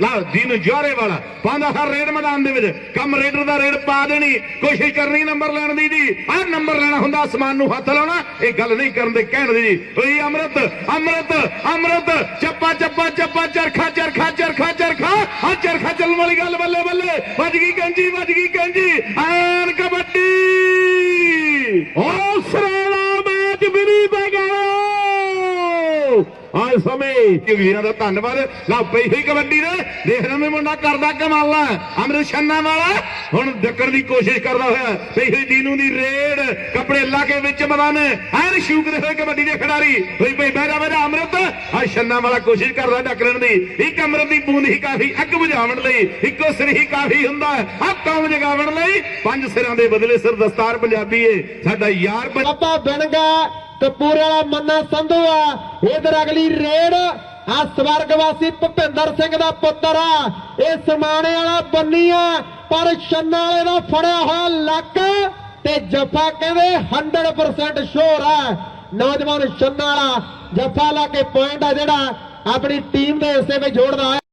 ਲਾ, ਦੀਨ ਜੋਰੇ ਵਾਲਾ। ਪਾਉਂਦਾ ਹਰ ਰੇਡ ਮੈਦਾਨ ਦੇ ਵਿੱਚ। ਕੰਮ ਰੇਡਰ ਦਾ ਰੇਡ ਪਾ ਦੇਣੀ। ਕੋਸ਼ਿਸ਼ ਕਰਨੀ ਨੰਬਰ ਲੈਣ ਦੀ ਜੀ। ਆਹ ਨੰਬਰ ਲੈਣਾ ਹੁੰਦਾ, ਅਸਮਾਨ ਨੂੰ ਹੱਥ ਲਾਉਣਾ। ਇਹ ਗੱਲ ਨਹੀਂ ਕਰਨ ਦੇ ਕਹਿਣ ਦੀ ਜੀ। ਓਏ ਅੰਮ੍ਰਿਤ ਅੰਮ੍ਰਿਤ ਅੰਮ੍ਰਿਤ। ਚੱਪਾ ਚੱਪਾ ਚੱਪਾ, ਚਰਖਾ ਚਰਖਾ ਚਰਖਾ ਚਰਖਾ। ਆ ਚਰਖਾ ਚੱਲਣ ਵਾਲੀ ਗੱਲ ਬੱਲੇ ਬੱਲੇ। ਵੱਜ ਗਈ ਕੰਜੀ ਵੱਜ ਗਈ ਕੰਜੀ ਐਨ ਆਏ ਸਮੇਂ ਵੀਰਾਂ ਦਾ ਧੰਨਵਾਦ। ਲਾ ਪਈ ਹੋਈ ਕਬੱਡੀ ਦੇ। ਦੇਖ ਰਹੇ ਮੁੰਡਾ ਕਰਦਾ ਕਮਾਲਾ ਅਮਰਿਤ ਛੰਨਾ ਵਾਲਾ। ਹੁਣ ਡੱਕਣ ਦੀ ਕੋਸ਼ਿਸ਼ ਕਰਦਾ ਹੋਇਆ ਪਈ ਹੋਈ ਦੀਨੂ ਦੀ ਰੇਡ ਕੱਪੜੇ ਲਾ ਕੇ ਵਿੱਚ ਮੈਦਾਨ, ਐਨ ਸ਼ੂਕਦੇ ਹੋਏ ਕਬੱਡੀ ਦੇ ਖਿਡਾਰੀ। ਹੋਈ ਪਈ ਬਹਿਰਾ ਬਹਿਰਾ ਅਮਰਿਤ। ਆ ਛੰਨਾ ਵਾਲਾ ਕੋਸ਼ਿਸ਼ ਕਰਦਾ ਡੱਕਣ ਦੀ। ਇੱਕ ਅਮਰਿਤ ਦੀ ਬੂੰਦ ਹੀ ਕਾਫੀ ਅੱਗ ਬੁਝਾਉਣ ਲਈ, ਇੱਕੋ ਸਿਰ ਹੀ ਕਾਫੀ ਹੁੰਦਾ। ਆ ਕੌਮ ਜਗਾਉਣ ਲਈ ਪੰਜ ਸਿਰਾਂ ਦੇ ਬਦਲੇ ਸਿਰ ਦਸਤਾਰ ਪੰਜਾਬੀ ਏ। ਸਾਡਾ ਯਾਰ ਪੰ- ਬਾਬਾ ਬਣਗਾ ਕਪੂਰ ਵਾਲਾ ਮੰਨਾ ਸੰਧੂ ਆ। ਇਧਰ ਅਗਲੀ ਰੇਡ ਆ ਸਵਰਗਵਾਸੀ ਭੁਪਿੰਦਰ ਸਿੰਘ ਦਾ ਪੁੱਤਰ ਆ। ਇਹ ਸਮਾਣੇ ਵਾਲਾ ਬੰਨੀ ਆ। ਪਰ ਛੰਨਾ ਵਾਲੇ ਦਾ ਫੜਿਆ ਹੋਇਆ ਲੱਕ ਤੇ ਜੱਫਾ ਕਹਿੰਦੇ 100% ਸ਼ੋਰ ਹੈ ਨੌਜਵਾਨ ਛੰਨਾ ਵਾਲਾ ਜੱਫਾ ਲਾ ਕੇ ਪੁਆਇੰਟ ਆ ਜਿਹੜਾ ਆਪਣੀ ਟੀਮ ਦੇ ਹਿੱਸੇ ਵਿੱਚ ਜੋੜਦਾ ਹੈ